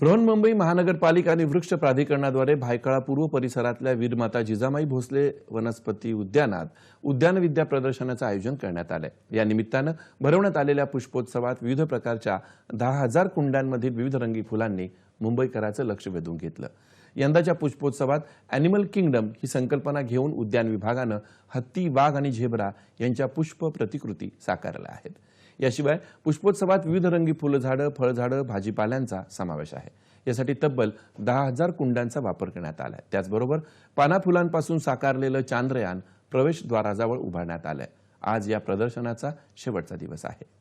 बृहन्मुंबई महानगरपालिका आणि वृक्ष प्राधिकरणाद्वारे भायखळा पूर्व परिसरातल्या वीरमाता जिजामाई भोसले वनस्पती उद्यानात उद्यान विद्या प्रदर्शनाचं आयोजन करण्यात आलंय. या निमित्तानं भरवण्यात आलेल्या पुष्पोत्सवात विविध प्रकारच्या दहा हजार कुंड्यांमधील विविध रंगी फुलांनी मुंबईकराचं लक्ष वेधून घेतलं. यंदाच्या पुष्पोत्सवात अॅनिमल किंगडम ही संकल्पना घेऊन उद्यान विभागानं हत्ती वाघ आणि झेब्रा यांच्या पुष्प प्रतिकृती साकारल्या आहेत. याशिवाय पुष्पोत्सवात विविध रंगी फुलझाडं फळझाडं भाजीपाल्यांचा समावेश आहे. यासाठी तब्बल दहा हजार कुंड्यांचा वापर करण्यात आलाय. त्याचबरोबर पाना फुलांपासून साकारलेलं चांद्रयान प्रवेशद्वाराजवळ उभारण्यात आलंय. आज या प्रदर्शनाचा शेवटचा दिवस आहे.